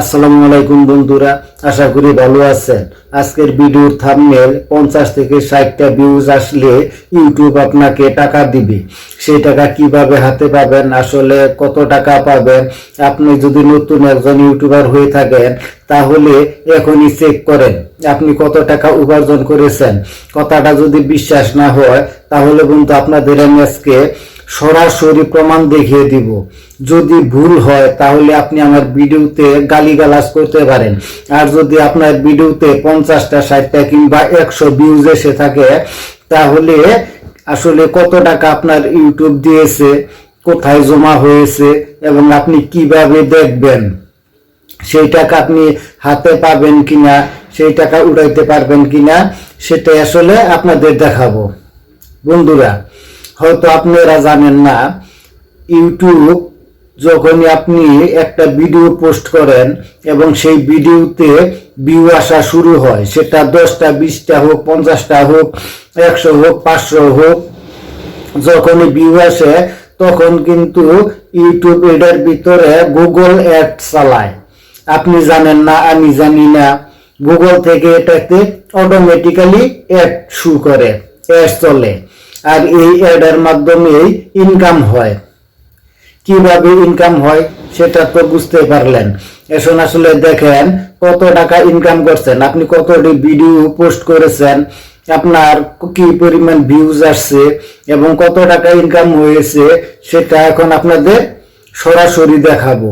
আসসালামু আলাইকুম বন্ধুরা, আশা করি ভালো আছেন। আজকের ভিডিওর থাম্বনেল পঞ্চাশ থেকে ষাটটা ভিউজ আসলে ইউটিউব আপনাকে টাকা দিবে। সেই টাকা কীভাবে হাতে পাবেন, আসলে কত টাকা পাবেন, আপনি যদি নতুন একজন ইউটিউবার হয়ে থাকেন, তাহলে এখনই চেক করেন, আপনি কত টাকা উপার্জন করেছেন। কথাটা যদি বিশ্বাস না হয়, তাহলে কিন্তু আপনাদের আমি আজকে সরাসরি প্রমাণ দেখিয়ে দিব। যদি ভুল হয়, তাহলে আপনি আমার ভিডিওতে গালিগালাজ করতে পারেন। আর যদি আপনার ভিডিওতে পঞ্চাশটা, ষাটটা কিংবা একশো ভিউজ এসে থাকে, তাহলে আসলে কত টাকা আপনার ইউটিউব দিয়েছে, কোথায় জমা হয়েছে এবং আপনি কীভাবে দেখবেন? সেই টাকা আপনি হাতে পাবেন কিনা, সেই টাকা উঠাইতে পারবেন কিনা সেটা আসলে আপনাদের দেখাবো। বন্ধুরা হয়তো আপনারা জানেন না, ইউটিউব যখনই আপনি একটা ভিডিও পোস্ট করেন এবং সেই ভিডিওতে ভিউ আসা শুরু হয়, সেটা দশটা, বিশটা হোক, পঞ্চাশটা হোক, একশো হোক, পাঁচশো হোক, যখনই ভিউ আসে, তখন কিন্তু ইউটিউব এটার ভিতরে গুগল অ্যাড চালায়। আপনি জানেন না, আমি জানি না গুগল থেকে এটাতে অটোমেটিক্যালি অ্যাড শু করে অ্যাড চলে। আর এই অ্যাডের মাধ্যমেই ইনকাম হয়। কীভাবে ইনকাম হয় সেটা তো বুঝতে পারলেন। এখন আসলে দেখেন কত টাকা ইনকাম করছেন, আপনি কতটি ভিডিও পোস্ট করেছেন, আপনার কি পরিমাণ ভিউজ আসছে এবং কত টাকা ইনকাম হয়েছে সেটা এখন আপনাদের সরাসরি দেখাবো।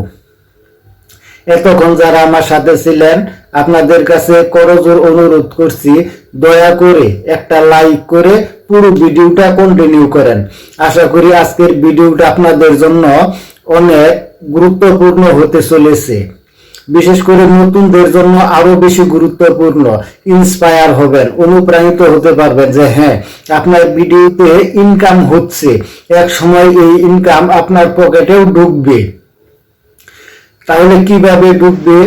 এতক্ষণ যারা আমার সাথে ছিলেন, আপনাদের কাছে করজোর অনুরোধ করছি দয়া করে একটা লাইক করে পুরো ভিডিওটা কন্টিনিউ করেন। আশা করি আজকের ভিডিওটা আপনাদের জন্য অনেক গুরুত্বপূর্ণ হতে চলেছে। বিশেষ করে নতুনদের জন্য আরও বেশি গুরুত্বপূর্ণ ইন্সপায়ার হবেন, অনুপ্রাণিত হতে পারবেন যে হ্যাঁ আপনার ভিডিওতে ইনকাম হচ্ছে। এক সময় এই ইনকাম আপনার পকেটেও ঢুকবে। তাহলে কীভাবে ডুববে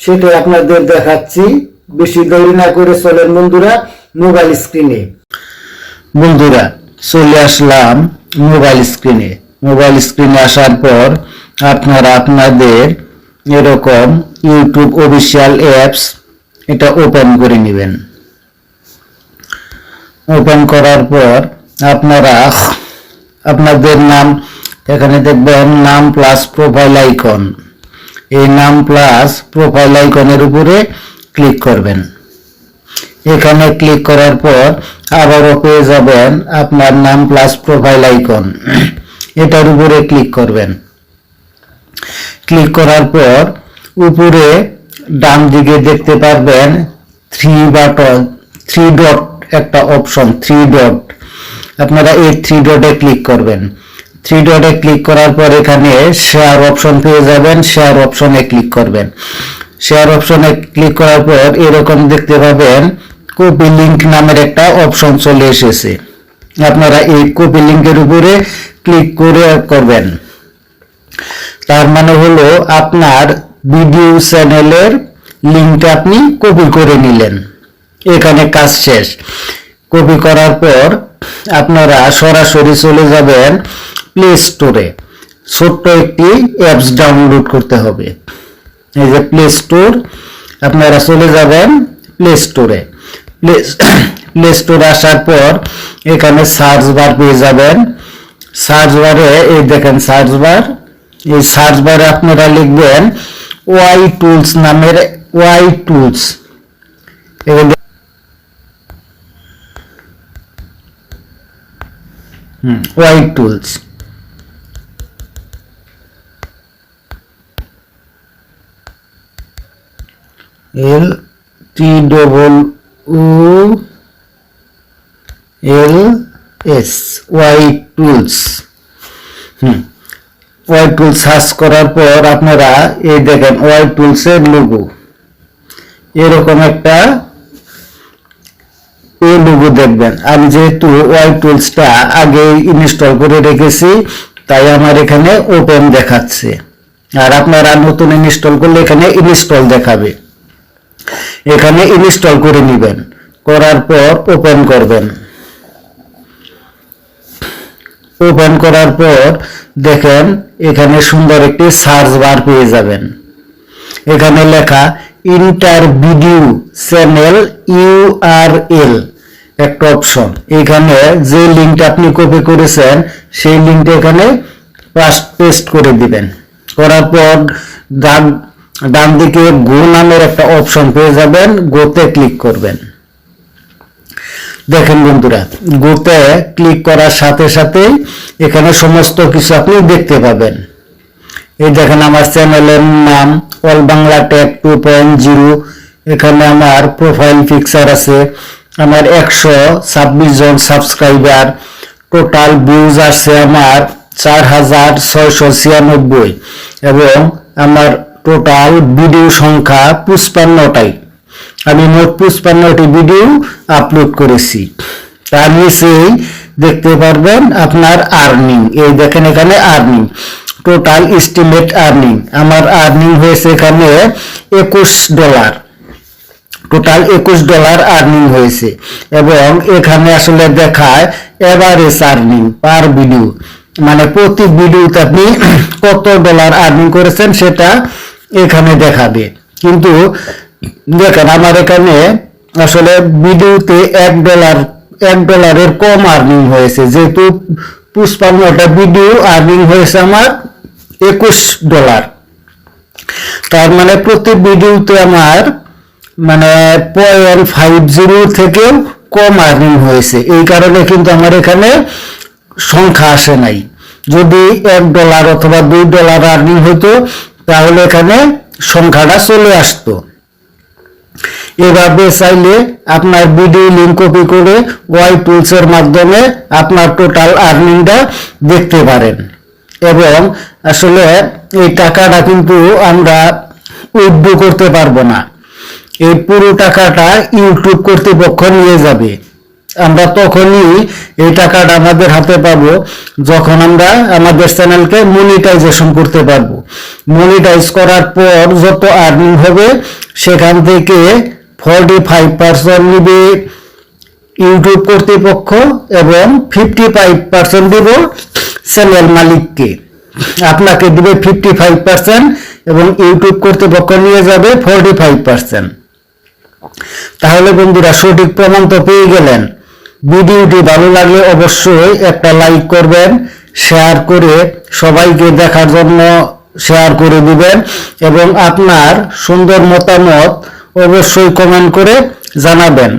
সেটা আপনাদের দেখাচ্ছি। বেশি দেরি না করে চলেন বন্ধুরা মোবাইল স্ক্রিনে বন্ধুরা, চলে আসলাম মোবাইল স্ক্রিনে মোবাইল স্ক্রিনে আসার পর আপনারা আপনাদের এরকম ইউটিউব অফিসিয়াল অ্যাপস এটা ওপেন করে নেবেন। ওপেন করার পর আপনারা আপনাদের নাম, এখানে দেখবেন নাম প্লাস প্রোফাইল আইকন এই নাম প্লাস প্রোফাইল আইকনের উপরে ক্লিক করবেন। এখানে ক্লিক করার পর আবারও পেয়ে যাবেন আপনার নাম প্লাস প্রোফাইল আইকন এটার উপরে ক্লিক করবেন। ক্লিক করার পর উপরে ডান দিকে দেখতে পারবেন থ্রি বাটন থ্রি ডট একটা অপশন থ্রি ডট আপনারা এই থ্রি ডটে ক্লিক করবেন। থ্রি ডটে ক্লিক করার পর এখানে শেয়ার অপশন পেয়ে যাবেন শেয়ার অপশনে ক্লিক করবেন। শেয়ার অপশনে ক্লিক করার পর এরকম দেখতে পাবেন কপি লিঙ্ক নামের একটা অপশন চলে এসেছে। আপনারা এই কপি লিঙ্কের উপরে ক্লিক করে করবেন। তার মানে হলো আপনার ভিডিও চ্যানেলের লিঙ্কটা আপনি কপি করে নিলেন। এখানে কাজ শেষ। কপি করার পর আপনারা সরাসরি চলে যাবেন প্লে স্টোরে। ছোট্ট একটি অ্যাপস ডাউনলোড করতে হবে। এই যে প্লে স্টোর আপনারা চলে যাবেন প্লে স্টোরে প্লে প্লে স্টোরে আসার পর এখানে সার্চ বার পেয়ে যাবেন। সার্চ বারে এই দেখেন সার্চ বার এই সার্চ বারে আপনারা লিখবেন ওয়াই টুলস নামের ওয়াই টুলস এগুলো Y tools L, T double O L, S, Y tools. হুম, ওয়াই টুল সার্চ করার পর আপনারা এই দেখেন ওয়াই টুলসের লোগো এরকম একটা এই লোগো দেখবেন। আমি যেহেতু ওয়াই টুলসটা আগে ইনস্টল করে রেখেছি, তাই আমার এখানে ওপেন দেখাচ্ছে। আর আপনারা নতুন ইনস্টল করলে এখানে ইনস্টল দেখাবে। এখানে ইনস্টল করে নেবেন। করার পর ওপেন করবেন। ওপেন করার পর দেখেন এখানে সুন্দর একটি সার্চ বার পেয়ে যাবেন। এখানে লেখা ইন্টার ভিডিও চ্যানেল ইউআরএল একটা অপশন এখানে যে লিঙ্কটা আপনি কপি করেছেন, সেই লিঙ্কটা এখানে পেস্ট করে দিবেন। করার পর ডান ডান দিকে গো নামের একটা অপশন পেয়ে যাবেন, গোতে ক্লিক করবেন। দেখেন বন্ধুরা, গোতে ক্লিক করার সাথে সাথে এখানে সমস্ত কিছু আপনি দেখতে পাবেন। এই দেখেন আমার চ্যানেলের নাম all Bangla tag two point zero এখানে আমার প্রোফাইল পিকচার আছে, আমার একশো ছাব্বিশ জন সাবস্ক্রাইবার টোটাল ভিউজ আছে আমার চার হাজার ছয়শো ছিয়ানব্বই এবং আমার টোটাল ভিডিও সংখ্যা পুষ্পান্নটাই আমি মোট পুষ্পান্নটি ভিডিও আপলোড করেছি। তার নিচেই দেখতে পারবেন আপনার আর্নিং এই দেখেন এখানে আর্নিং টোটাল এস্টিমেট আর্নিং আমার আর্নিং হয়েছে এখানে একুশ ডলার টোটাল একুশ ডলার আর্নিং হয়েছে। এবং এখানে আসলে দেখায় এভারেজ আর্নিং পার ভিডিও মানে প্রতি ভিডিওতে আপনি কত ডলার আর্নিং করেছেন সেটা এখানে দেখাবে। কিন্তু দেখেন আমার এখানে আসলে ভিডিওতে এক ডলার এক ডলারের কম আর্নিং হয়েছে। যেহেতু পুষ্পান্নটা ভিডিও আর্নিং হয়েছে আমার একুশ ডলার তার মানে প্রতি ভিডিওতে আমার মানে পয়েন্ট ফাইভ জিরো থেকেও কম আর্নিং হয়েছে। এই কারণে কিন্তু আমার এখানে সংখ্যা আসে নাই। যদি এক ডলার অথবা দুই ডলার আর্নিং হতো তাহলে এখানে সংখ্যাটা চলে আসতো। এভাবে চাইলে আপনার ভিডিও লিঙ্ক কপি করে ওয়াই টুলসের মাধ্যমে আপনার টোটাল আর্নিংটা দেখতে পারেন। এবং আসলে এই টাকাটা কিন্তু আমরা উইথড্র করতে পারব না। এই পুরো টাকাটা ইউটিউব কর্তৃপক্ষ নিয়ে যাবে। আমরা তখনই এই টাকাটা আমাদের হাতে পাবো যখন আমরা আমাদের চ্যানেলকে মনিটাইজেশন করতে পারব। মনিটাইজ করার পর যত আর্নিং হবে, সেখান থেকে ফর্টি ফাইভ পার্সেন্ট নিবে ইউটিউব কর্তৃপক্ষ এবং ফিফটি ফাইভ পার্সেন্ট দিব চ্যানেল মালিককে। আপনাকে দিবে ফিফটি ফাইভ পার্সেন্ট এবং ইউটিউব কর্তৃপক্ষ নিয়ে যাবে ফর্টি ফাইভ পার্সেন্ট তাহলে বন্ধুরা সঠিক প্রমাণ তো পেয়ে গেলেন। ভিডিওটি ভালো লাগলে অবশ্যই একটা লাইক করবেন, শেয়ার করে সবাইকে দেখার জন্য শেয়ার করে দিবেন এবং আপনার সুন্দর মতামত অবশ্যই কমেন্ট করে জানাবেন।